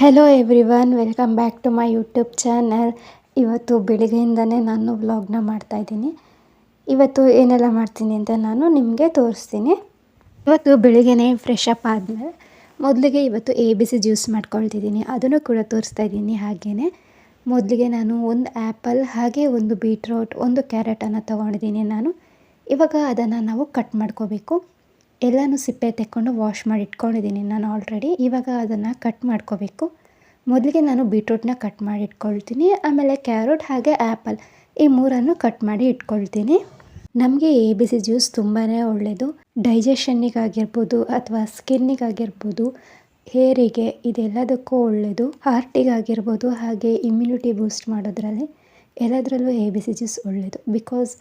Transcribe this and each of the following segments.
Hello everyone welcome back to my YouTube channel ಇವತ್ತು ಬೆಳಿಗ್ಗೆಯಿಂದನೇ ನಾನು ವ್ಲಾಗ್ನ ಮಾಡ್ತಾಯಿದ್ದೀನಿ ಇವತ್ತು ಏನೆಲ್ಲ ಮಾಡ್ತೀನಿ ಅಂತ ನಾನು ನಿಮಗೆ ತೋರಿಸ್ತೀನಿ. ಇವತ್ತು ಬೆಳಿಗ್ಗೆನೇ ಫ್ರೆಶ್ ಅಪ್ ಆದಮೇಲೆ ಮೊದಲಿಗೆ ಇವತ್ತು ಎ ಬಿ ಸಿ ಜ್ಯೂಸ್ ಮಾಡ್ಕೊಳ್ತಿದ್ದೀನಿ. ಅದನ್ನು ಕೂಡ ತೋರಿಸ್ತಾ ಇದ್ದೀನಿ ಹಾಗೆಯೇ ಮೊದಲಿಗೆ ನಾನು ಒಂದು ಆ್ಯಪಲ್ ಹಾಗೆ ಒಂದು ಬೀಟ್ರೋಟ್ ಒಂದು ಕ್ಯಾರೆಟನ್ನು ತೊಗೊಂಡಿದ್ದೀನಿ ನಾನು. ಇವಾಗ ಅದನ್ನು ನಾವು ಕಟ್ ಮಾಡ್ಕೋಬೇಕು. ಎಲ್ಲನೂ ಸಿಪ್ಪೆ ತೆಕ್ಕೊಂಡು ವಾಶ್ ಮಾಡಿ ಇಟ್ಕೊಂಡಿದ್ದೀನಿ ನಾನು ಆಲ್ರೆಡಿ ಇವಾಗ ಅದನ್ನು ಕಟ್ ಮಾಡ್ಕೋಬೇಕು. ಮೊದಲಿಗೆ ನಾನು ಬೀಟ್ರೂಟ್ನ ಕಟ್ ಮಾಡಿ ಇಟ್ಕೊಳ್ತೀನಿ. ಆಮೇಲೆ ಕ್ಯಾರೋಟ್ ಹಾಗೆ ಆ್ಯಪಲ್ ಈ ಮೂರನ್ನು ಕಟ್ ಮಾಡಿ ಇಟ್ಕೊಳ್ತೀನಿ. ನಮಗೆ ಎ ಬಿ ಸಿ ಜ್ಯೂಸ್ ತುಂಬಾ ಒಳ್ಳೆಯದು ಡೈಜೆಷನ್ನಿಗಾಗಿರ್ಬೋದು ಅಥವಾ ಸ್ಕಿನ್ನಿಗಾಗಿರ್ಬೋದು ಹೇರಿಗೆ ಇದೆಲ್ಲದಕ್ಕೂ ಒಳ್ಳೆಯದು ಹಾರ್ಟಿಗಾಗಿರ್ಬೋದು ಹಾಗೆ ಇಮ್ಯುನಿಟಿ ಬೂಸ್ಟ್ ಮಾಡೋದ್ರಲ್ಲಿ ಎಲ್ಲದರಲ್ಲೂ ಎ ಬಿ ಸಿ ಜ್ಯೂಸ್ ಒಳ್ಳೆಯದು ಬಿಕಾಸ್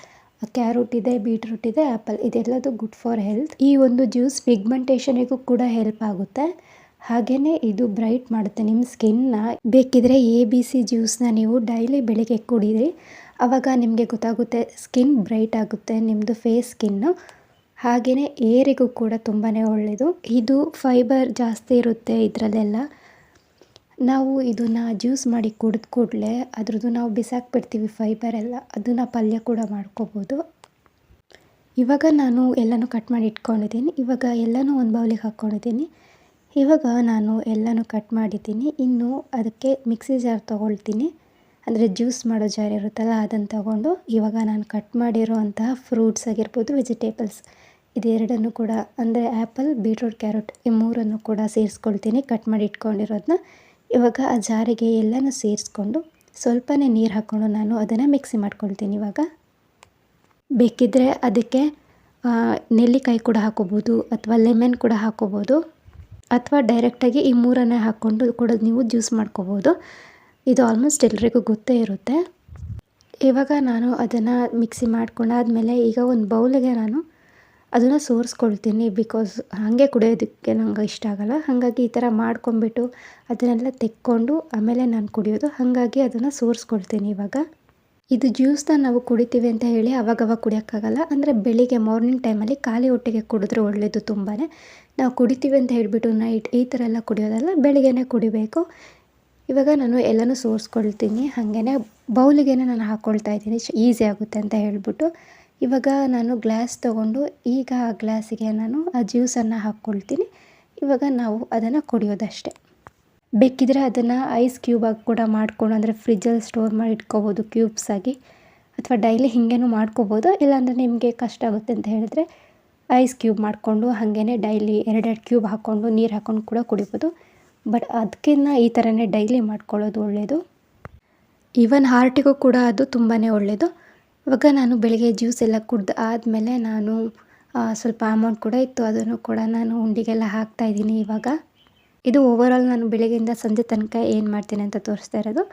ಕ್ಯಾರೋಟ್ ಇದೆ, ಬೀಟ್ರೂಟ್ ಇದೆ ಆ್ಯಪಲ್ ಇದೆಲ್ಲದು ಗುಡ್ ಫಾರ್ ಹೆಲ್ತ್ ಈ ಒಂದು ಜ್ಯೂಸ್ ಪಿಗ್ಮೆಂಟೇಷನಿಗೂ ಕೂಡ ಹೆಲ್ಪ್ ಆಗುತ್ತೆ. ಹಾಗೆಯೇ ಇದು ಬ್ರೈಟ್ ಮಾಡುತ್ತೆ ನಿಮ್ಮ ಸ್ಕಿನ್ನ ಬೇಕಿದ್ರೆ ಎ ಬಿ ಸಿ ಜ್ಯೂಸ್ನ ನೀವು ಡೈಲಿ ಬೆಳಿಗ್ಗೆ ಕುಡೀರಿ. ಆವಾಗ ನಿಮಗೆ ಗೊತ್ತಾಗುತ್ತೆ ಸ್ಕಿನ್ ಬ್ರೈಟ್ ಆಗುತ್ತೆ ನಿಮ್ಮದು ಫೇಸ್ ಸ್ಕಿನ್ನು ಹಾಗೆಯೇ ಏರಿಗೂ ಕೂಡ ತುಂಬಾ ಒಳ್ಳೆಯದು ಇದು ಫೈಬರ್ ಜಾಸ್ತಿ ಇರುತ್ತೆ ಇದರಲ್ಲೆಲ್ಲ. ನಾವು ಇದನ್ನು ಜ್ಯೂಸ್ ಮಾಡಿ ಕುಡಿದ ಕೂಡಲೇ ಅದ್ರದ್ದು ನಾವು ಬಿಸಾಕ್ಬಿಡ್ತೀವಿ ಫೈಬರ್ ಎಲ್ಲ. ಅದನ್ನು ಪಲ್ಯ ಕೂಡ ಮಾಡ್ಕೋಬೋದು. ಇವಾಗ ನಾನು ಎಲ್ಲನೂ ಕಟ್ ಮಾಡಿ ಇಟ್ಕೊಂಡಿದ್ದೀನಿ. ಇವಾಗ ಎಲ್ಲನೂ ಒಂದು ಬೌಲಿಗೆ ಹಾಕ್ಕೊಂಡಿದ್ದೀನಿ ಇವಾಗ ನಾನು ಎಲ್ಲನೂ ಕಟ್ ಮಾಡಿದ್ದೀನಿ. ಇನ್ನು ಅದಕ್ಕೆ ಮಿಕ್ಸಿ ಜಾರ್ ತೊಗೊಳ್ತೀನಿ. ಅಂದರೆ ಜ್ಯೂಸ್ ಮಾಡೋ ಜಾರ್ ಇರುತ್ತಲ್ಲ ಅದನ್ನು ತಗೊಂಡು ಇವಾಗ ನಾನು ಕಟ್ ಮಾಡಿರೋ ಅಂತಹ ಫ್ರೂಟ್ಸ್ ಆಗಿರ್ಬೋದು ವೆಜಿಟೇಬಲ್ಸ್ ಇದೆರಡನ್ನು ಕೂಡ, ಅಂದರೆ ಆ್ಯಪಲ್ ಬೀಟ್ರೂಟ್ ಕ್ಯಾರೆಟ್ ಈ ಮೂರನ್ನು ಕೂಡ ಸೇರಿಸ್ಕೊಳ್ತೀನಿ. ಕಟ್ ಮಾಡಿ ಇಟ್ಕೊಂಡಿರೋದನ್ನ ಇವಾಗ ಆ ಜಾರಿಗೆ ಎಲ್ಲನೂ ಸೇರಿಸ್ಕೊಂಡು ಸ್ವಲ್ಪನೇ ನೀರು ಹಾಕ್ಕೊಂಡು ನಾನು ಅದನ್ನು ಮಿಕ್ಸಿ ಮಾಡ್ಕೊಳ್ತೀನಿ ಇವಾಗ. ಬೇಕಿದ್ದರೆ ಅದಕ್ಕೆ ನೆಲ್ಲಿಕಾಯಿ ಕೂಡ ಹಾಕೋಬೋದು ಅಥವಾ ಲೆಮನ್ ಕೂಡ ಹಾಕೋಬೋದು ಅಥವಾ ಡೈರೆಕ್ಟಾಗಿ ಈ ಮೂರನ್ನೇ ಹಾಕ್ಕೊಂಡು ಕೂಡ ನೀವು ಜ್ಯೂಸ್ ಮಾಡ್ಕೋಬೋದು. ಇದು ಆಲ್ಮೋಸ್ಟ್ ಎಲ್ರಿಗೂ ಗೊತ್ತೇ ಇರುತ್ತೆ. ಇವಾಗ ನಾನು ಅದನ್ನು ಮಿಕ್ಸಿ ಮಾಡ್ಕೊಂಡಾದಮೇಲೆ ಈಗ ಒಂದು ಬೌಲಿಗೆ ನಾನು ಅದನ್ನು ಸೋರಿಸ್ಕೊಳ್ತೀನಿ ಬಿಕಾಸ್ ಹಾಗೆ ಕುಡಿಯೋದಕ್ಕೆ ನಂಗೆ ಇಷ್ಟ ಆಗೋಲ್ಲ. ಹಾಗಾಗಿ ಈ ಥರ ಮಾಡ್ಕೊಂಬಿಟ್ಟು ಅದನ್ನೆಲ್ಲ ತೆಕ್ಕೊಂಡು ಆಮೇಲೆ ನಾನು ಕುಡಿಯೋದು. ಹಾಗಾಗಿ ಅದನ್ನು ಸೋರಿಸ್ಕೊಳ್ತೀನಿ ಇವಾಗ. ಇದು ಜ್ಯೂಸ್ನ ನಾವು ಕುಡಿತೀವಿ ಅಂತ ಹೇಳಿ ಅವಾಗವಾಗ ಕುಡಿಯೋಕ್ಕಾಗಲ್ಲ. ಅಂದರೆ ಬೆಳಿಗ್ಗೆ ಮಾರ್ನಿಂಗ್ ಟೈಮಲ್ಲಿ ಖಾಲಿ ಹೊಟ್ಟೆಗೆ ಕುಡಿದ್ರೆ ಒಳ್ಳೆಯದು ತುಂಬಾ ನಾವು ಕುಡಿತೀವಿ ಅಂತ ಹೇಳಿಬಿಟ್ಟು ನೈಟ್ ಈ ಥರ ಎಲ್ಲ ಕುಡಿಯೋದಲ್ಲ, ಬೆಳಿಗ್ಗೆನೇ ಕುಡಿಬೇಕು. ಇವಾಗ ನಾನು ಎಲ್ಲನೂ ಸೋರಿಸ್ಕೊಳ್ತೀನಿ. ಹಾಗೆಯೇ ಬೌಲಿಗೆ ನಾನು ಹಾಕ್ಕೊಳ್ತಾ ಇದ್ದೀನಿ. ಈಸಿ ಆಗುತ್ತೆ ಅಂತ ಹೇಳಿಬಿಟ್ಟು ಇವಾಗ ನಾನು ಗ್ಲಾಸ್ ತೊಗೊಂಡು ಈಗ ಆ ಗ್ಲಾಸಿಗೆ ನಾನು ಆ ಜ್ಯೂಸನ್ನು ಹಾಕ್ಕೊಳ್ತೀನಿ. ಇವಾಗ ನಾವು ಅದನ್ನು ಕುಡಿಯೋದಷ್ಟೆ. ಬೇಕಿದ್ರೆ ಅದನ್ನು ಐಸ್ ಕ್ಯೂಬಾಗಿ ಕೂಡ ಮಾಡ್ಕೊಂಡು, ಅಂದರೆ ಫ್ರಿಜ್ಜಲ್ಲಿ ಸ್ಟೋರ್ ಮಾಡಿ ಇಟ್ಕೋಬೋದು ಕ್ಯೂಬ್ಸ್ ಆಗಿ ಅಥವಾ ಡೈಲಿ ಹೀಗೇನೂ ಮಾಡ್ಕೋಬೋದು. ಇಲ್ಲಾಂದರೆ ನಿಮಗೆ ಕಷ್ಟ ಆಗುತ್ತೆ ಅಂತ ಹೇಳಿದ್ರೆ ಐಸ್ ಕ್ಯೂಬ್ ಮಾಡಿಕೊಂಡು ಹಾಗೇ ಡೈಲಿ ಎರಡೆರಡು ಕ್ಯೂಬ್ ಹಾಕ್ಕೊಂಡು, ನೀರು ಹಾಕ್ಕೊಂಡು ಕೂಡ ಕುಡಿಬೋದು. ಬಟ್ ಅದಕ್ಕಿಂತ ಈ ಥರನೇ ಡೈಲಿ ಮಾಡ್ಕೊಳ್ಳೋದು ಒಳ್ಳೆಯದು ಈವನ್ ಹಾರ್ಟಿಗೂ ಕೂಡ ಅದು ತುಂಬಾ ಒಳ್ಳೆಯದು ಇವಾಗ ನಾನು ಬೆಳಗ್ಗೆ ಜ್ಯೂಸ್ ಎಲ್ಲ ಕುಡ್ದು ಆದಮೇಲೆ ನಾನು ಸ್ವಲ್ಪ ಅಮೌಂಟ್ ಕೂಡ ಇತ್ತು, ಅದನ್ನು ಕೂಡ ನಾನು ಉಂಡಿಗೆಲ್ಲ ಹಾಕ್ತಾಯಿದ್ದೀನಿ ಇವಾಗ. ಇದು ಓವರಾಲ್ ನಾನು ಬೆಳಗ್ಗೆಯಿಂದ ಸಂಜೆ ತನಕ ಏನು ಮಾಡ್ತೀನಿ ಅಂತ ತೋರಿಸ್ತಾ ಇರೋದು.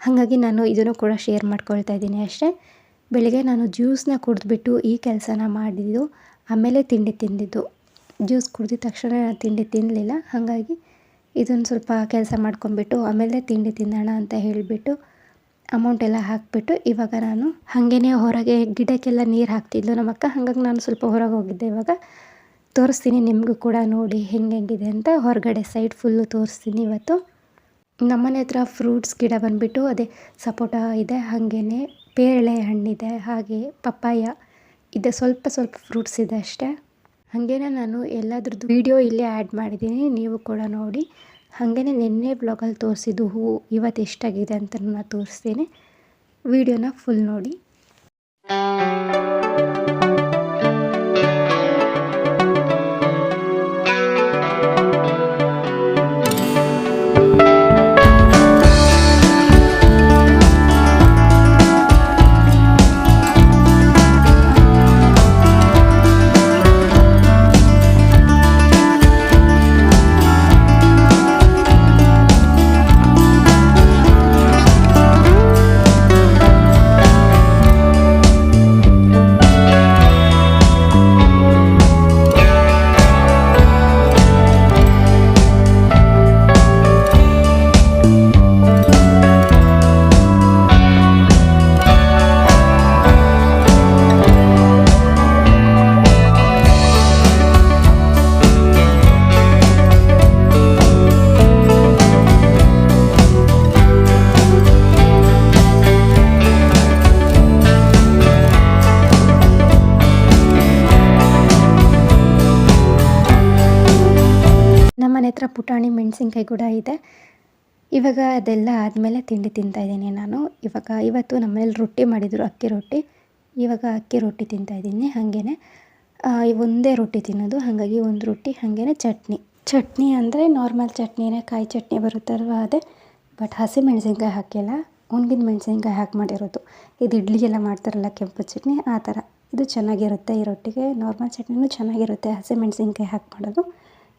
ಹಾಗಾಗಿ ನಾನು ಇದನ್ನು ಕೂಡ ಶೇರ್ ಮಾಡ್ಕೊಳ್ತಾ ಇದ್ದೀನಿ ಅಷ್ಟೇ. ಬೆಳಗ್ಗೆ ನಾನು ಜ್ಯೂಸನ್ನ ಕುಡಿದ್ಬಿಟ್ಟು ಈ ಕೆಲಸನ ಮಾಡಿದ್ದು, ಆಮೇಲೆ ತಿಂಡಿ ತಿಂದಿದ್ದು. ಜ್ಯೂಸ್ ಕುಡಿದ ತಕ್ಷಣ ನಾನು ತಿಂಡಿ ತಿನ್ನಲಿಲ್ಲ ಹಾಗಾಗಿ ಇದನ್ನು ಸ್ವಲ್ಪ ಕೆಲಸ ಮಾಡ್ಕೊಂಬಿಟ್ಟು ಆಮೇಲೆ ತಿಂಡಿ ತಿನ್ನೋಣ ಅಂತ ಹೇಳಿಬಿಟ್ಟು ಅಮೌಂಟ್ ಎಲ್ಲ ಹಾಕಿಬಿಟ್ಟು ಇವಾಗ ನಾನು ಹಾಗೇನೇ ಹೊರಗೆ ಗಿಡಕ್ಕೆಲ್ಲ ನೀರು ಹಾಕ್ತಿದ್ಲು ನಮ್ಮ ಅಕ್ಕ. ಹಾಗಾಗಿ ನಾನು ಸ್ವಲ್ಪ ಹೊರಗೆ ಹೋಗಿದ್ದೆ ಇವಾಗ. ತೋರಿಸ್ತೀನಿ ನಿಮಗೂ ಕೂಡ ನೋಡಿ ಹೆಂಗೆ ಹೆಂಗಿದೆ ಅಂತ. ಹೊರಗಡೆ ಸೈಡ್ ಫುಲ್ಲು ತೋರಿಸ್ತೀನಿ ಇವತ್ತು. ನಮ್ಮನೆ ಹತ್ರ ಫ್ರೂಟ್ಸ್ ಗಿಡ ಬಂದುಬಿಟ್ಟು ಅದೇ ಸಪೋಟ ಇದೆ ಹಾಗೇ ಪೇರಳೆ ಹಣ್ಣಿದೆ, ಹಾಗೆ ಪಪ್ಪಾಯ ಇದೆ, ಸ್ವಲ್ಪ ಸ್ವಲ್ಪ ಫ್ರೂಟ್ಸ್ ಇದೆ ಅಷ್ಟೇ. ಹಾಗೇನೆ ನಾನು ಎಲ್ಲದ್ರದ್ದು ವೀಡಿಯೋ ಇಲ್ಲೇ ಆ್ಯಡ್ ಮಾಡಿದ್ದೀನಿ, ನೀವು ಕೂಡ ನೋಡಿ. ಹಾಗೇ ನಿನ್ನೆ ಬ್ಲಾಗಲ್ಲಿ ತೋರಿಸಿದ್ದು ಹೂವು ಇವತ್ತು ಎಷ್ಟಾಗಿದೆ ಅಂತ ನಾನು ತೋರಿಸ್ತೀನಿ. ವಿಡಿಯೋನ ಫುಲ್ ನೋಡಿ. ಮೆಣಸಿನ್ಕಾಯಿ ಕೂಡ ಇದೆ. ಇವಾಗ ಅದೆಲ್ಲ ಆದಮೇಲೆ ತಿಂಡಿ ತಿಂತಾಯಿದ್ದೀನಿ ನಾನು. ಇವಾಗ ಇವತ್ತು ನಮ್ಮನೇಲಿ ರೊಟ್ಟಿ ಮಾಡಿದರು, ಅಕ್ಕಿ ರೊಟ್ಟಿ. ಇವಾಗ ಅಕ್ಕಿ ರೊಟ್ಟಿ ತಿಂತಾಯಿದ್ದೀನಿ ಹಾಗೇ ಒಂದೇ ರೊಟ್ಟಿ ತಿನ್ನೋದು, ಹಾಗಾಗಿ ಒಂದು ರೊಟ್ಟಿ ಹಾಗೇ ಚಟ್ನಿ. ಚಟ್ನಿ ಅಂದರೆ ನಾರ್ಮಲ್ ಚಟ್ನಿನೇ, ಕಾಯಿ ಚಟ್ನಿ ಬರುತ್ತಲ್ವ ಅದೇ. ಬಟ್ ಹಸಿ ಮೆಣಸಿನ್ಕಾಯಿ ಹಾಕಿಲ್ಲ ಒಣಗಿದ ಮೆಣಸಿನ್ಕಾಯಿ ಹಾಕಿ ಮಾಡಿರೋದು. ಇದು ಇಡ್ಲಿಗೆಲ್ಲ ಮಾಡ್ತಾರಲ್ಲ ಕೆಂಪು ಚಟ್ನಿ, ಆ ಥರ. ಇದು ಚೆನ್ನಾಗಿರುತ್ತೆ ಈ ರೊಟ್ಟಿಗೆ. ನಾರ್ಮಲ್ ಚಟ್ನಿನೂ ಚೆನ್ನಾಗಿರುತ್ತೆ, ಹಸಿ ಮೆಣಸಿನ್ಕಾಯಿ ಹಾಕಿ ಮಾಡೋದು.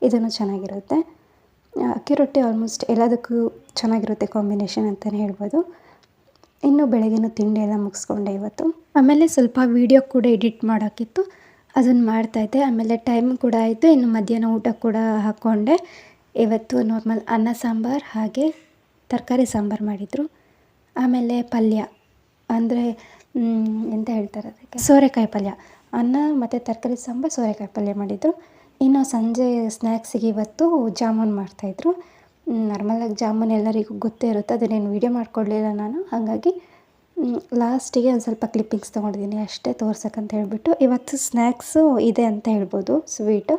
ಇದನ್ನು ಚೆನ್ನಾಗಿರುತ್ತೆ. ಅಕ್ಕಿ ರೊಟ್ಟಿ ಆಲ್ಮೋಸ್ಟ್ ಎಲ್ಲದಕ್ಕೂ ಚೆನ್ನಾಗಿರುತ್ತೆ ಕಾಂಬಿನೇಷನ್ ಅಂತಲೇ ಹೇಳ್ಬೋದು. ಇನ್ನು ಬೆಳಗಿನ ತಿಂಡಿ ಎಲ್ಲ ಮುಗಿಸ್ಕೊಂಡೆ ಇವತ್ತು. ಆಮೇಲೆ ಸ್ವಲ್ಪ ವೀಡಿಯೋ ಕೂಡ ಎಡಿಟ್ ಮಾಡೋಕ್ಕಿತ್ತು ಅದನ್ನು ಮಾಡ್ತಾಯಿದ್ದೆ ಆಮೇಲೆ ಟೈಮ್ ಕೂಡ ಆಯಿತು. ಇನ್ನು ಮಧ್ಯಾಹ್ನ ಊಟ ಕೂಡ ಹಾಕ್ಕೊಂಡೆ ಇವತ್ತು ನಾರ್ಮಲ್ ಅನ್ನ ಸಾಂಬಾರು ಹಾಗೆ ತರಕಾರಿ ಸಾಂಬಾರು ಮಾಡಿದರು. ಆಮೇಲೆ ಪಲ್ಯ. ಅಂದರೆ ಎಂತ ಹೇಳ್ತಾರೆ ಅದಕ್ಕೆ? ಸೋರೆಕಾಯಿ ಪಲ್ಯ. ಅನ್ನ ಮತ್ತು ತರಕಾರಿ ಸಾಂಬಾರು ಸೋರೆಕಾಯಿ ಪಲ್ಯ ಮಾಡಿದರು. ಇನ್ನು ಸಂಜೆ ಸ್ನ್ಯಾಕ್ಸಿಗೆ ಇವತ್ತು ಜಾಮೂನ್ ಮಾಡ್ತಾಯಿದ್ರು. ನಾರ್ಮಲಾಗಿ ಜಾಮೂನ್ ಎಲ್ಲರಿಗೂ ಗೊತ್ತೇ ಇರುತ್ತೆ, ಅದನ್ನೇನು ವೀಡಿಯೋ ಮಾಡಿಕೊಡ್ಲಿಲ್ಲ ನಾನು. ಹಾಗಾಗಿ ಲಾಸ್ಟಿಗೆ ಒಂದು ಸ್ವಲ್ಪ ಕ್ಲಿಪ್ಪಿಂಗ್ಸ್ ತೊಗೊಂಡಿದ್ದೀನಿ, ಅಷ್ಟೇ ತೋರ್ಸಕ್ಕಂತ ಹೇಳ್ಬಿಟ್ಟು. ಇವತ್ತು ಸ್ನ್ಯಾಕ್ಸು ಇದೆ ಅಂತ ಹೇಳ್ಬೋದು ಸ್ವೀಟು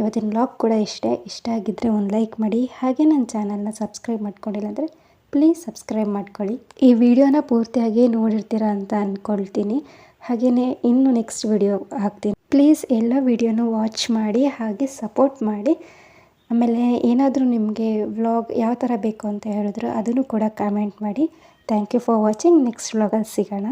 ಇವತ್ತಿನ ಬ್ಲಾಗ್ ಕೂಡ ಇಷ್ಟೇ. ಇಷ್ಟ ಆಗಿದ್ದರೆ ಒಂದು ಲೈಕ್ ಮಾಡಿ. ಹಾಗೆ ನನ್ನ ಚಾನಲ್ನ ಸಬ್ಸ್ಕ್ರೈಬ್ ಮಾಡ್ಕೊಂಡಿಲ್ಲ ಅಂದರೆ ಪ್ಲೀಸ್ ಸಬ್ಸ್ಕ್ರೈಬ್ ಮಾಡ್ಕೊಳ್ಳಿ. ಈ ವಿಡಿಯೋನ ಪೂರ್ತಿಯಾಗಿ ನೋಡಿರ್ತೀರ ಅಂತ ಅಂದ್ಕೊಳ್ತೀನಿ ಹಾಗೆಯೇ ಇನ್ನು ನೆಕ್ಸ್ಟ್ ವಿಡಿಯೋ ಹಾಕ್ತೀನಿ. ಪ್ಲೀಸ್ ಎಲ್ಲ ವಿಡಿಯೋನೂ ವಾಚ್ ಮಾಡಿ, ಹಾಗೆ ಸಪೋರ್ಟ್ ಮಾಡಿ. ಆಮೇಲೆ ಏನಾದರೂ ನಿಮಗೆ ವ್ಲಾಗ್ ಯಾವ ಥರ ಬೇಕು ಅಂತ ಹೇಳಿದ್ರು ಅದನ್ನು ಕೂಡ ಕಾಮೆಂಟ್ ಮಾಡಿ. Thank you for watching next ವ್ಲಾಗಲ್ಲಿ ಸಿಗೋಣ.